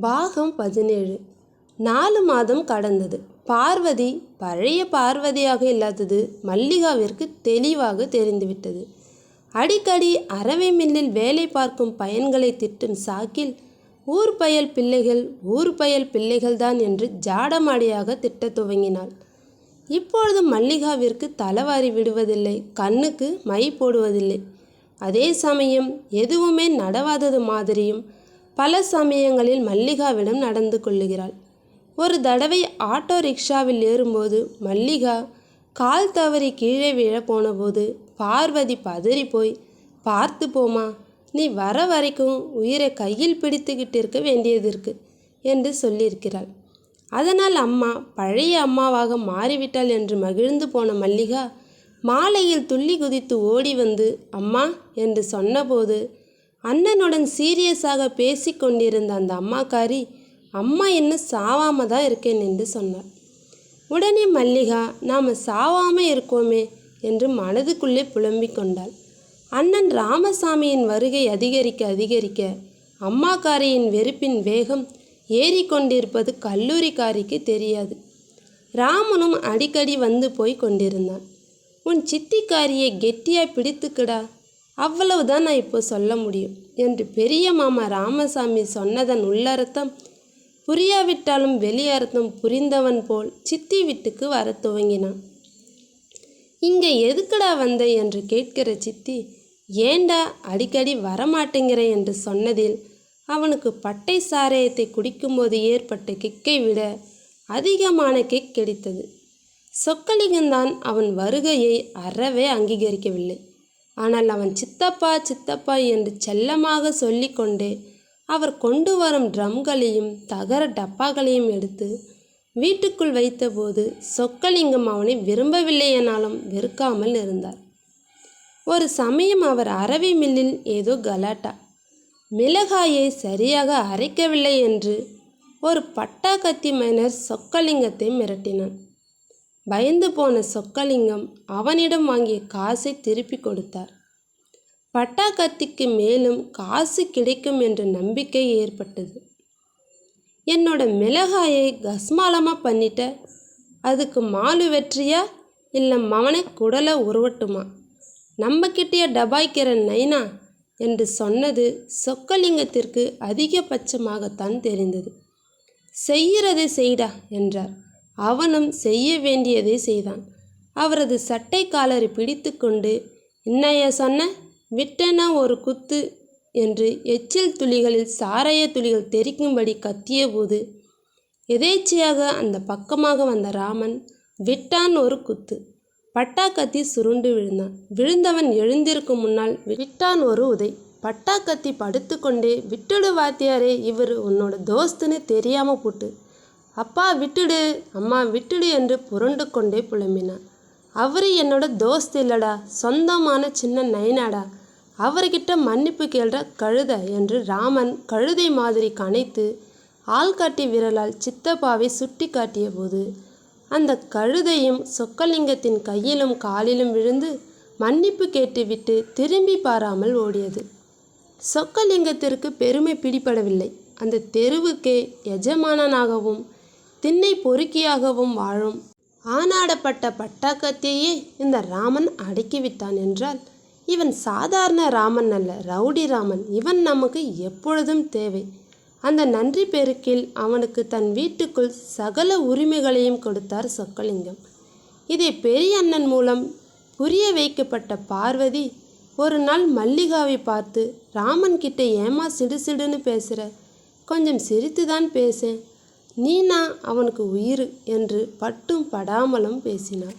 பாகம் பதினேழு. நாலு மாதம் கடந்தது. பார்வதி பழைய பார்வதியாக இல்லாதது மல்லிகாவிற்கு தெளிவாக தெரிந்துவிட்டது. அடிக்கடி அரவை மில்லில் வேலை பார்க்கும் பயன்களை திட்டும் சாக்கில் ஊர் பயல் பிள்ளைகள் ஊர் பயல் பிள்ளைகள்தான் என்று ஜாடமாடியாக திட்டத் துவங்கினாள். இப்பொழுது மல்லிகாவிற்கு தலைவாரி விடுவதில்லை கண்ணுக்கு மை போடுவதில்லை. அதே சமயம் எதுவுமே நடவாதது மாதிரியும் பல சமயங்களில் மல்லிகாவிடம் நடந்து கொள்ளுகிறாள். ஒரு தடவை ஆட்டோ ரிக்ஷாவில் ஏறும்போது மல்லிகா கால் தவறி கீழே விழ போனபோது பார்வதி பதறி போய் பார்த்து போமா நீ வர வரைக்கும் உயிரை கையில் பிடித்துக்கிட்டு இருக்க வேண்டியது இருக்கு என்று சொல்லியிருக்கிறாள். அதனால் அம்மா பழைய அம்மாவாக மாறிவிட்டாள் என்று மகிழ்ந்து போன மல்லிகா மாலையில் துள்ளி குதித்து ஓடி வந்து அம்மா என்று சொன்னபோது அண்ணனுடன் சீரியஸாக பேசி கொண்டிருந்த அந்த அம்மாக்காரி அம்மா இன்னும் சாவாம தான் இருக்கேன் என்று சொன்னார் உடனே மல்லிகா நாம் சாவாம இருக்கோமே என்று மனதுக்குள்ளே புலம்பிக் கொண்டாள். அண்ணன் ராமசாமியின் வருகை அதிகரிக்க அதிகரிக்க அம்மாக்காரியின் வெறுப்பின் வேகம் ஏறிக்கொண்டிருப்பது கல்லூரிக்காரிக்கு தெரியாது. ராமனும் அடிக்கடி வந்து போய் கொண்டிருந்தான். உன் சித்திக்காரியை கெட்டியாய் பிடித்துக்கடா அவ்வளவுதான் நான் இப்போ சொல்ல முடியும். என்று பெரிய மாமா ராமசாமி சொன்னதன் உள்ளர்த்தம் புரியாவிட்டாலும் வெளியர்த்தம் புரிந்தவன் போல் சித்தி வீட்டுக்கு வரத் துவங்கினான். இங்கே எதுக்குடா வந்த? என்று கேட்கிற சித்தி ஏண்டா அடிக்கடி வரமாட்டேங்கிற? என்று சொன்னதில் அவனுக்கு பட்டை சாராயத்தை குடிக்கும்போது ஏற்பட்ட கிக்கை விட அதிகமான கிக் கிடைத்தது. சொக்கலிங்கம்தான் அவன் வருகையை அறவே அங்கீகரிக்கவில்லை. ஆனால் அவன் சித்தப்பா சித்தப்பா என்று செல்லமாக சொல்லிக்கொண்டே அவர் கொண்டு வரும் ட்ரம்களையும் தகர டப்பாக்களையும் எடுத்து வீட்டுக்குள் வைத்தபோது சொக்கலிங்கம் அவனை விரும்பவில்லையானாலும் வெறுக்காமல் இருந்தார். ஒரு சமயம் அவர் அரவை மில்லில் ஏதோ கலாட்டா மிளகாயை சரியாக அரைக்கவில்லை என்று ஒரு பட்டா கத்தி மைனர் சொக்கலிங்கத்தை மிரட்டினான். பயந்து போன சொக்கலிங்கம் அவனிடம் வாங்கிய காசை திருப்பி கொடுத்தார். பட்டா கத்திக்கு மேலும் காசு கிடைக்கும் என்ற நம்பிக்கை ஏற்பட்டது. என்னோட மிளகாயை கஸ்மாலமாக பண்ணிட்ட அதுக்கு மாலு வெற்றியா இல்லை மவனை குடலை உருவட்டுமா? நம்மக்கிட்டேயே டபாய்க்கிற நைனா என்று சொன்னது சொக்கலிங்கத்திற்கு அதிகபட்சமாகத்தான் தெரிந்தது. செய்கிறதை செய்டா என்றார். அவனும் செய்ய வேண்டியதை செய்தான். அவரது சட்டை காலரை பிடித்து கொண்டு என்னையா சொன்ன? விட்டனா ஒரு குத்து? என்று எச்சில் துளிகளில் சாராய துளிகள் தெரிக்கும்படி கத்தியபோது எதேச்சையாக அந்த பக்கமாக வந்த ராமன் விட்டான் ஒரு குத்து? பட்டா கத்தி சுருண்டு விழுந்தான். விழுந்தவன் எழுந்திருக்கும் முன்னால் விட்டான் ஒரு உதை. பட்டா கத்தி படுத்துக்கொண்டே விட்டுடு வாத்தியாரே இவர் உன்னோட தோஸ்துன்னு தெரியாமல் போட்டு அப்பா விட்டுடு அம்மா விட்டுடு என்று புரண்டு கொண்டே புலம்பினான். அவர் என்னோட தோஸ்த் இல்லடா சொந்தமான சின்ன நைனாடா. அவர்கிட்ட மன்னிப்பு கேள்ற கழுத என்று ராமன் கழுதை மாதிரி கனைத்து ஆள்காட்டி விரலால் சித்தப்பாவை சுட்டி காட்டிய போது அந்த கழுதையும் சொக்கலிங்கத்தின் கையிலும் காலிலும் விழுந்து மன்னிப்பு கேட்டுவிட்டு திரும்பி பாராமல் ஓடியது. சொக்கலிங்கத்திற்கு பெருமை பிடிபடவில்லை. அந்த தெருவுக்கே எஜமானனாகவும் திண்ணை பொறுக்கியாகவும் வாழும். ஆனாடப்பட்ட பட்டாக்கத்தையே இந்த ராமன் அடக்கிவிட்டான் என்றால் இவன் சாதாரண ராமன் அல்ல ரவுடி ராமன். இவன் நமக்கு எப்பொழுதும் தேவை. அந்த நன்றி பெருக்கில் அவனுக்கு தன் வீட்டுக்குள் சகல உரிமைகளையும் கொடுத்தார் சொக்கலிங்கம். இதை பெரிய அண்ணன் மூலம் புரிய வைக்கப்பட்ட பார்வதி ஒரு நாள் மல்லிகாவை பார்த்து ராமன் கிட்ட ஏமா சிடு சிடுன்னு பேசுகிற கொஞ்சம் சிரித்து தான் பேசேன் நீனா அவனுக்கு உயிர் என்று பட்டும் படாமலும் பேசினாள்.